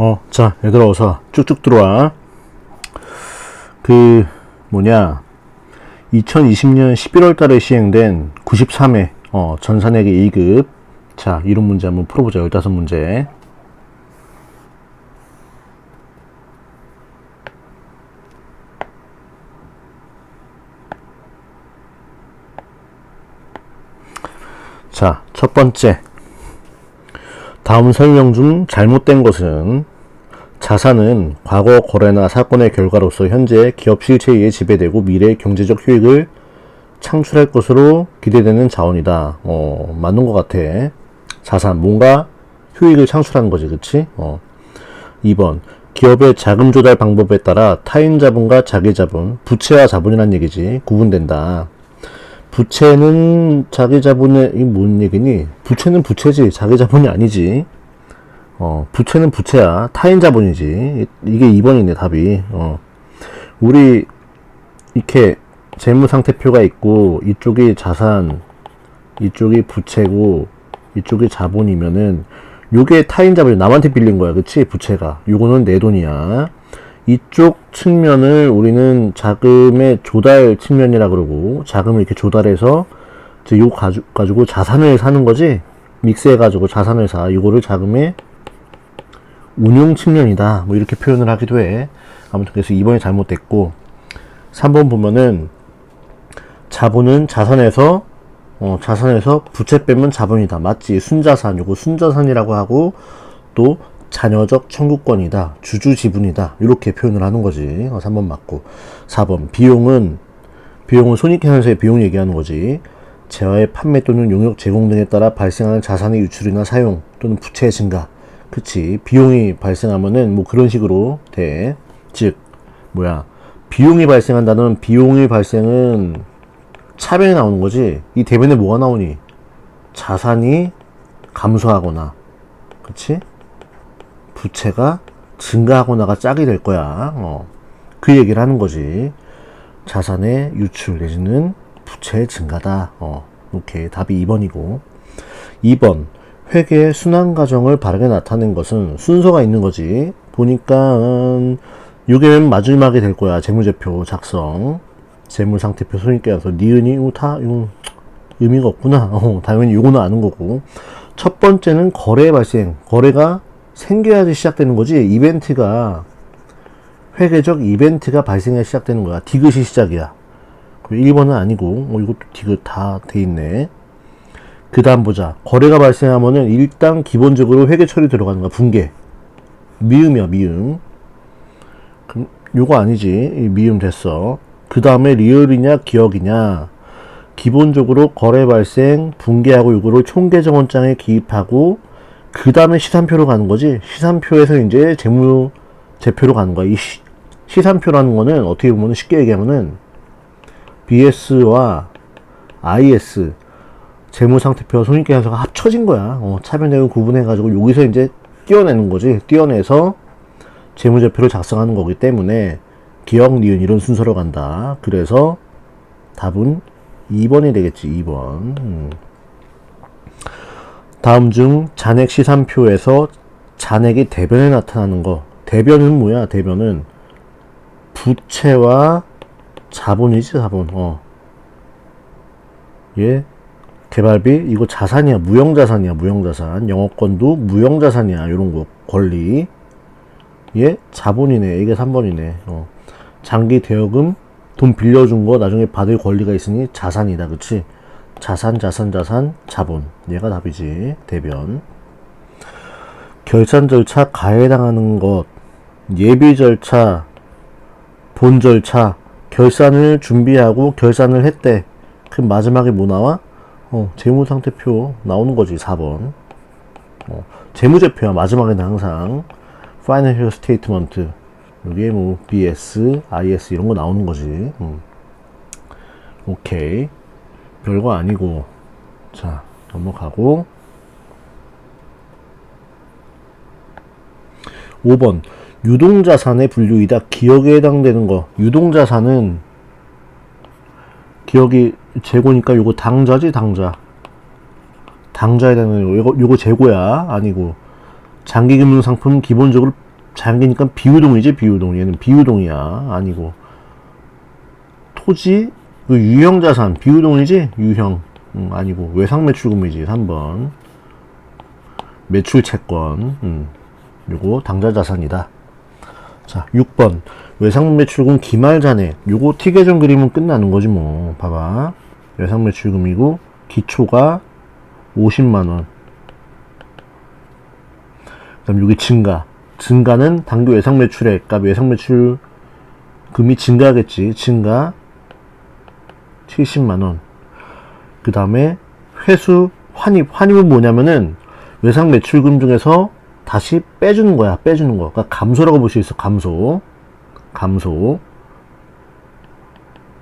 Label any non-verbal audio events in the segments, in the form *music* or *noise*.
어, 자, 얘들아, 어서 쭉쭉 들어와. 그, 뭐냐, 2020년 11월 달에 시행된 93회, 어, 전산회계 2급. 자, 이런 문제 한번 풀어보자, 15문제. 자, 첫 번째. 다음 설명 중 잘못된 것은 자산은 과거 거래나 사건의 결과로서 현재 기업 실체에 지배되고 미래 경제적 효익을 창출할 것으로 기대되는 자원이다. 어, 맞는 것 같아. 자산, 뭔가 효익을 창출하는 거지, 그치? 어. 2번. 기업의 자금 조달 방법에 따라 타인 자본과 자기 자본, 부채와 자본이란 얘기지. 구분된다. 부채는 자기 자본의 이 뭔 얘기니? 부채는 부채지 자기 자본이 아니지. 어 부채는 부채야 타인 자본이지. 이- 이게 2번이네 답이. 어 우리 이렇게 재무 상태표가 있고 이쪽이 자산, 이쪽이 부채고 이쪽이 자본이면은 요게 타인 자본이 남한테 빌린 거야, 그치? 부채가. 요거는 내 돈이야. 이쪽 측면을 우리는 자금의 조달 측면이라 그러고 자금을 이렇게 조달해서 요 가지고, 가지고 자산을 사는 거지? 믹스해 가지고 자산을 사. 이거를 자금의 운용 측면이다. 뭐 이렇게 표현을 하기도 해. 아무튼 그래서 2번이 잘못됐고 3번 보면은 자본은 자산에서 어, 자산에서 부채 빼면 자본이다. 맞지? 순자산. 요거 순자산이라고 하고 또 자녀적 청구권이다. 주주 지분이다. 이렇게 표현을 하는 거지. 어, 3번 맞고. 4번. 비용은, 비용은 손익계산서의 비용 얘기하는 거지. 재화의 판매 또는 용역 제공 등에 따라 발생하는 자산의 유출이나 사용 또는 부채의 증가. 그치. 비용이 발생하면은 뭐 그런 식으로 돼. 즉, 뭐야. 비용이 발생한다는 비용의 발생은 차변에 나오는 거지. 이 대변에 뭐가 나오니? 자산이 감소하거나. 그치? 부채가 증가하거나가 짝이 될 거야. 어. 그 얘기를 하는 거지. 자산의 유출 내지는 부채의 증가다. 어. 오케이. 답이 2번이고. 2번. 회계의 순환 과정을 바르게 나타낸 것은 순서가 있는 거지. 보니까, 음, 요게 맨 마지막에 될 거야. 재무제표 작성. 재무상태표 손익계산서. 니은이, 다, 이거, 의미가 없구나. 어, 당연히 요거는 아는 거고. 첫 번째는 거래 발생. 거래가 생겨야지 시작되는 거지. 이벤트가 회계적 이벤트가 발생해야 시작되는 거야. 디귿이 시작이야. 1번은 아니고, 어, 이것도 디귿 다 돼 있네. 그 다음 보자. 거래가 발생하면은 일단 기본적으로 회계 처리 들어가는 거야. 붕괴. 미음이야, 미음. 그럼 요거 아니지. 이 미음 됐어. 그 다음에 리얼이냐, 기억이냐. 기본적으로 거래 발생, 붕괴하고 요거를 총계정원장에 기입하고 그 다음에 시산표로 가는 거지. 시산표에서 이제 재무 제표로 가는 거야. 이 시, 시산표라는 거는 어떻게 보면 쉽게 얘기하면은 BS와 IS 재무상태표 손익계산서가 합쳐진 거야. 어, 차변액을 구분해가지고 여기서 이제 띄어내는 거지. 띄어내서 재무제표를 작성하는 거기 때문에 기억, 니은 이런 순서로 간다. 그래서 답은 2번이 되겠지. 2번. 음. 다음 중 잔액 시산표에서 잔액이 대변에 나타나는 거. 대변은 뭐야? 대변은 부채와 자본이지, 자본. 어. 예. 개발비 이거 자산이야. 무형 자산이야. 무형 자산. 영업권도 무형 자산이야. 요런 거. 권리. 예. 자본이네. 이게 3번이네. 어. 장기 대여금 돈 빌려준 거 나중에 받을 권리가 있으니 자산이다. 그치? 자산, 자산, 자산, 자본. 얘가 답이지. 대변. 결산 절차 가해당하는 것. 예비 절차, 본 절차, 결산을 준비하고 결산을 했대. 그럼 마지막에 뭐 나와? 어, 재무상태표 나오는 거지. 4번. 어, 재무제표야. 마지막에는 항상. Financial Statement. 여기에 뭐, BS, IS 이런 거 나오는 거지. 음. 오케이. 별거 아니고. 자 넘어가고. 5번. 유동자산의 분류이다. 기억에 해당되는 거. 유동자산은 기억이 재고니까 요거 당자지 당자 당자에 해당되는 거. 요거, 요거 재고야. 아니고. 장기금융 상품 기본적으로 자연계니까 비유동이지 비유동 얘는 비유동이야. 아니고. 토지 그 유형 자산 비유동이지? 유형. 음, 아니고. 외상 매출금이지 3번. 매출 채권. 음, 요거 당좌 자산이다. 자 6번. 외상 매출금 기말 잔액. 요거 티계정 그리면 끝나는 거지 뭐. 봐봐. 외상 매출금이고 기초가 50만원. 그다음 여기 증가. 증가는 당교 예상 매출액. 값 예상 매출 금이 증가하겠지. 증가 70만 원. 그 다음에 회수 환입 환입은 뭐냐면은 외상 매출금 중에서 다시 빼주는 거야 빼주는 거. 그러니까 감소라고 볼 수 있어 감소. 감소.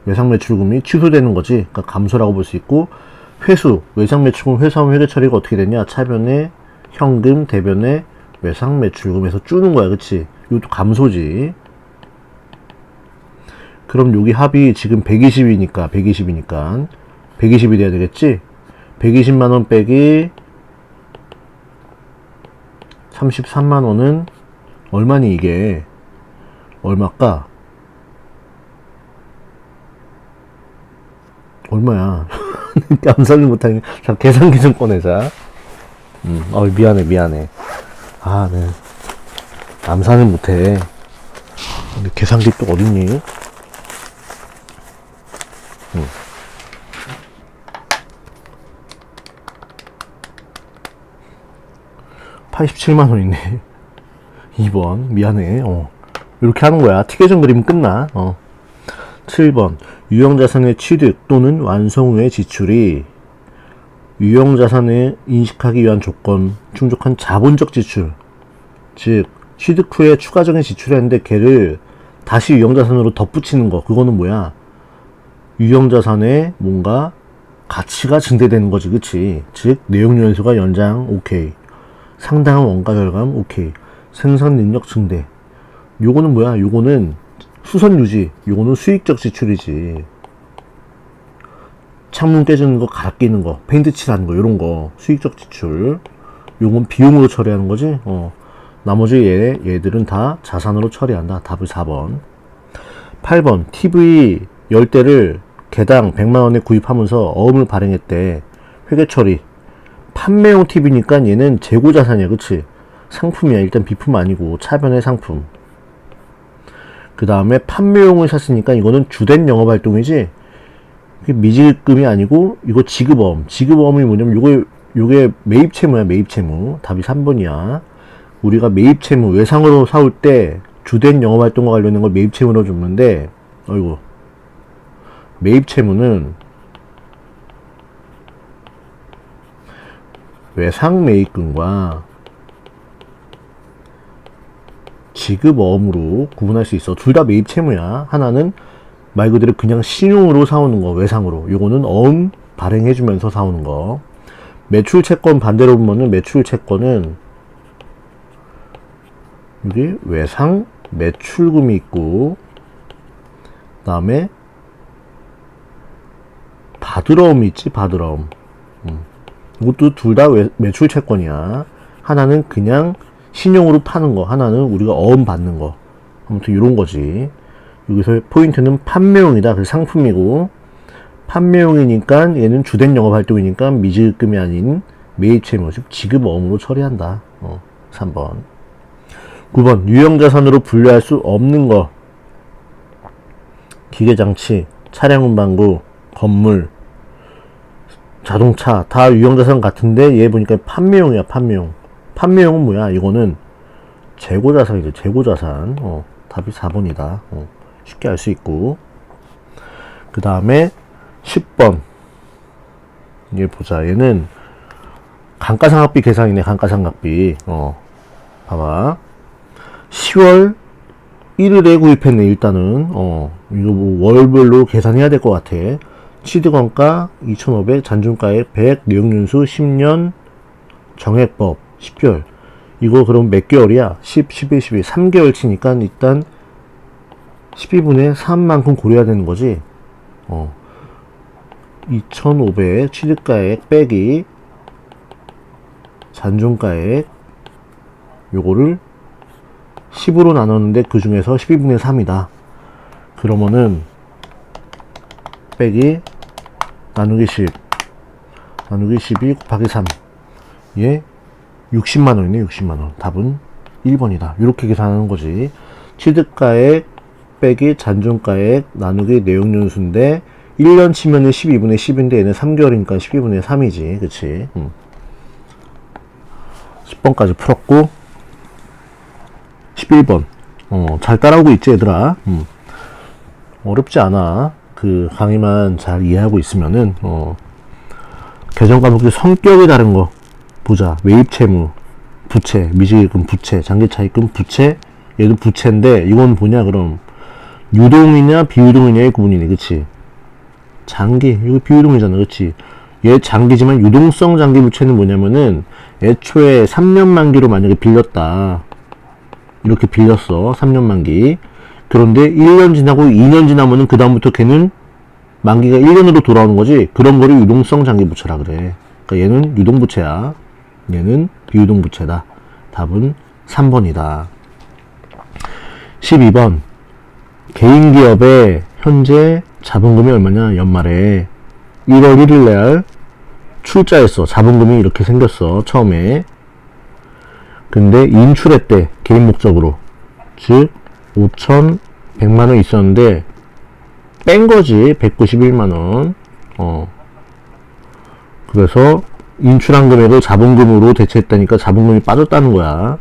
외상 매출금이 취소되는 거지. 그러니까 감소라고 볼 수 있고 회수 외상 매출금 회수하면 회계 처리가 어떻게 되냐? 차변에 현금 대변에 외상 매출금에서 주는 거야 그치? 이것도 감소지 그럼 여기 합이 지금 120이니까 120이니까. 120이 돼야 되겠지? 120만원 빼기 33만원은 얼마니 이게? 얼마까? 얼마야? *laughs* 깜짝을 못하니 자 계산기 좀 꺼내자. 음, 어 미안해 미안해. 아, 네. 암산을 못해. 근데 계산기 또 어딨니? (87만) 원이네 2번 미안해 어 이렇게 하는 거야 티계정 그리면 끝나 어 7번 유형자산의 취득 또는 완성 후의 지출이 유형자산을 인식하기 위한 조건, 충족한 자본적 지출. 즉, 취득 후에 추가적인 지출을 했는데 걔를 다시 유형자산으로 덧붙이는 거. 그거는 뭐야? 유형자산에 뭔가 가치가 증대되는 거지, 그치? 즉, 내용연수가 연장, 오케이. 상당한 원가 결감, 오케이. 생산 능력 증대. 요거는 뭐야? 요거는 수선 유지. 요거는 수익적 지출이지. 창문 깨지는 거, 갈아 끼는 거, 페인트 칠하는 거, 이런 거, 수익적 지출. 요건 비용으로 처리하는 거지. 어. 나머지 얘, 얘들은 다 자산으로 처리한다. 답을 4번. 8번. TV 10대를 개당 100만원에 구입하면서 어음을 발행했대. 회계 처리. 판매용 TV니까 얘는 재고 자산이야. 그치? 상품이야. 일단 비품 아니고 차변의 상품. 그 다음에 판매용을 샀으니까 이거는 주된 영업활동이지. 미지급이 아니고 이거 지급어음 지급어음이 뭐냐면 요게 요게 매입 채무야 매입 채무 답이 3번이야 우리가 매입 채무 외상으로 사올 때 주된 영업 활동과 관련된 걸 매입 채무로 줬는데 어이구 매입 채무는 외상 매입금과 지급어음으로 구분할 수 있어. 둘 다 매입 채무야. 하나는 말 그대로 그냥 신용으로 사오는 거 외상으로. 요거는 어음 발행해 주면서 사오는 거. 매출 채권 반대로 보면은 매출 채권은 여기 외상 매출금이 있고 그 다음에 받으러움이 있지 받으러움. 음. 이것도 둘 다 매출 채권이야 하나는 그냥 신용으로 파는 거 하나는 우리가 어음 받는 거 아무튼 이런 거지 여기서 포인트는 판매용이다. 그 상품이고 판매용이니까 얘는 주된 영업 활동이니까 미지급금이 아닌 매입채무, 즉 지급 어음으로 처리한다. 어, 3번. 9번 유형자산으로 분류할 수 없는 거 기계장치, 차량 운반구, 건물, 자동차 다 유형자산 같은데 얘 보니까 판매용이야 판매용. 판매용은 뭐야? 이거는 재고자산이죠 재고자산. 어, 답이 4번이다. 어. 쉽게 알 수 있고. 그 다음에 10번. 얘 보자. 얘는 감가상각비 계산이네 감가상각비. 어 봐봐. 10월 1일에 구입했네 일단은. 어 이거 뭐 월별로 계산해야 될 것 같아 취득원가 2,500 잔존가액 100 내용연수 10년 정액법 10개월 이거 그럼 몇 개월이야 10, 11, 12 3개월 치니까 일단 12분의 3만큼 고려해야 되는 거지. 어. 2,500 취득가액 빼기 잔존가액 요거를 10으로 나눴는데 그 중에서 12분의 3이다. 그러면은 빼기 나누기 10 나누기 12 곱하기 3 예? 60만원이네 60만원. 답은 1번이다. 이렇게 계산하는 거지. 취득가액 빼기 잔존가액 나누기 내용연수인데 1년 치면은 12분의 10인데 얘는 3개월이니까 12분의 3이지. 그치? 음. 10번까지 풀었고 11번. 어, 잘 따라오고 있지 얘들아. 음. 어렵지 않아 그 강의만 잘 이해하고 있으면은 어, 개정 과목의 성격이 다른 거 보자. 매입 채무 부채 미지금 부채 장기 차입금 부채? 얘도 부채인데 이건 뭐냐 그럼? 유동이냐 비유동이냐의 구분이네 그치? 장기 이거 비유동이잖아 그치? 얘 장기지만 유동성 장기 부채는 뭐냐면은 애초에 3년 만기로 만약에 빌렸다. 이렇게 빌렸어 3년 만기 그런데 1년 지나고 2년 지나면은 그 다음부터 걔는 만기가 1년으로 돌아오는 거지. 그런 거를 유동성 장기 부채라 그래. 그러니까 얘는 유동 부채야. 얘는 비유동 부채다. 답은 3번이다. 12번. 개인 기업의 현재 자본금이 얼마냐 연말에. 1월 1일 날 출자했어. 자본금이 이렇게 생겼어 처음에. 근데 인출했대 개인 목적으로. 즉 5,100만 원 있었는데 뺀 거지 191만 원. 어. 그래서 인출한 금액을 자본금으로 대체했다니까 자본금이 빠졌다는 거야.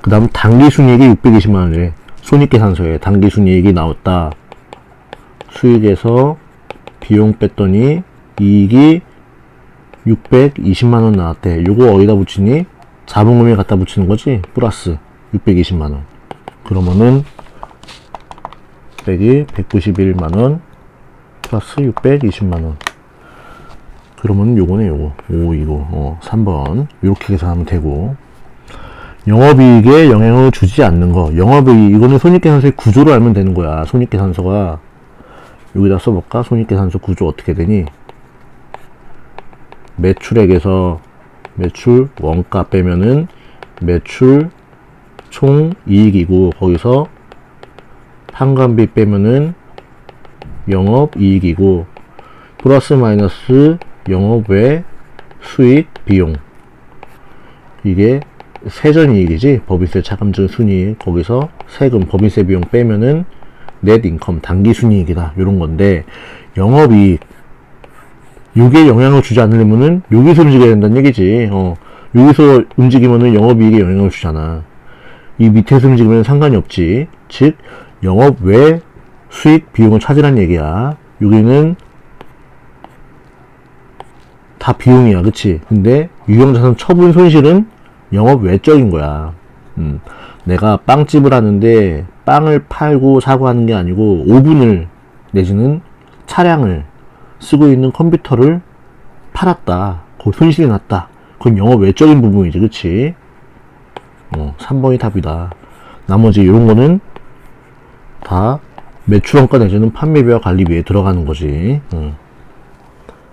그 다음 당기순이익이 620만 원이래. 손익계산서에 당기순이익이 나왔다. 수익에서 비용 뺐더니 이익이 620만원 나왔대. 요거 어디다 붙이니? 자본금에 갖다 붙이는 거지? 플러스 620만원 그러면은 빼기 191만원 플러스 620만원. 그러면 요거네 요거. 오 이거. 어 3번. 이렇게 계산하면 되고. 영업이익에 영향을 주지 않는 거. 영업이익 이거는 손익계산서의 구조를 알면 되는 거야. 손익계산서가 여기다 써볼까? 손익계산서 구조 어떻게 되니? 매출액에서 매출 원가 빼면은 매출 총 이익이고 거기서 판관비 빼면은 영업 이익이고 플러스 마이너스 영업 외 수익 비용. 이게 세전 이익이지 법인세 차감증 순이익 거기서 세금 법인세 비용 빼면은 넷 인컴 단기 순이익이다. 요런 건데 영업 이익 요게 영향을 주지 않으려면은 여기서 움직여야 된다는 얘기지. 어 여기서 움직이면은 영업 이익에 영향을 주잖아 이 밑에서 움직이면 상관이 없지 즉 영업 외 수익 비용을 찾으란 얘기야 여기는 다 비용이야, 그치? 근데 유형자산 처분 손실은 영업 외적인 거야. 음, 내가 빵집을 하는데 빵을 팔고 사고 하는 게 아니고 오븐을 내지는 차량을 쓰고 있는 컴퓨터를 팔았다. 거기 손실이 났다. 그건 영업 외적인 부분이지, 그치? 어, 3번이 답이다. 나머지 이런 거는 다 매출원가 내지는 판매비와 관리비에 들어가는 거지. 음.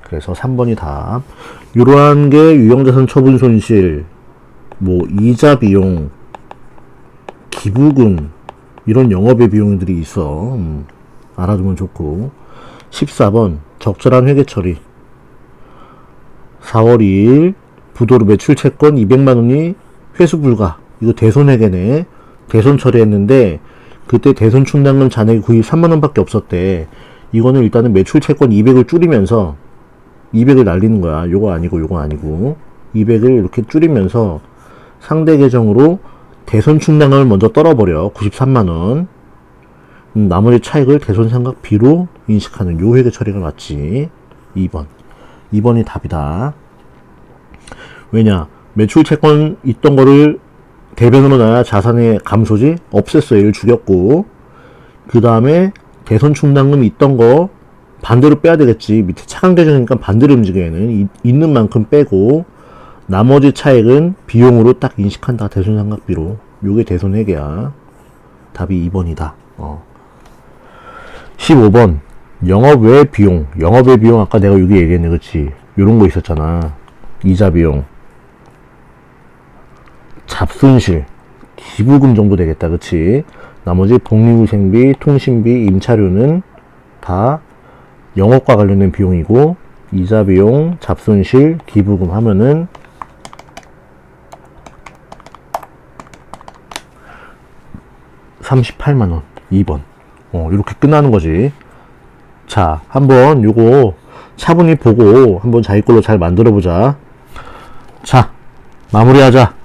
그래서 3번이 답. 이러한 게 유형자산 처분 손실, 뭐 이자 비용, 기부금 이런 영업의 비용들이 있어. 음, 알아두면 좋고. 14번 적절한 회계 처리. 4월 2일 부도로 매출 채권 200만 원이 회수 불가. 이거 대손 회계네. 대손 처리했는데 그때 대손 충당금 잔액이 93만 원밖에 없었대. 이거는 일단은 매출 채권 200을 줄이면서 200을 날리는 거야. 요거 아니고 요거 아니고 200을 이렇게 줄이면서 상대 계정으로 대손 충당금을 먼저 떨어버려 93만 원. 음, 나머지 차익을 대손 삼각 B로 인식하는 요 회계 처리가 맞지. 2번. 2번이 답이다. 왜냐? 매출 채권 있던 거를 대변으로 놔야 자산의 감소지 없앴어요. 얘를 죽였고. 그 다음에 대손 충당금 있던 거 반대로 빼야 되겠지. 밑에 차강 계정이니까 반대로 움직여야는 이- 있는 만큼 빼고 나머지 차액은 비용으로 딱 인식한다. 대손 삼각비로. 요게 대손 회계야. 답이 2번이다. 어. 15번 영업 외 비용. 영업 외 비용 아까 내가 여기 얘기했네. 그치? 요런 거 있었잖아. 이자 비용. 잡손실. 기부금 정도 되겠다. 그치? 나머지 복리후생비, 통신비, 임차료는 다 영업과 관련된 비용이고 이자 비용, 잡손실, 기부금 하면은 38만 원. 2번. 어, 이렇게 끝나는 거지. 자, 한번 요거 차분히 보고 한번 자기 걸로 잘 만들어 보자. 자, 마무리하자.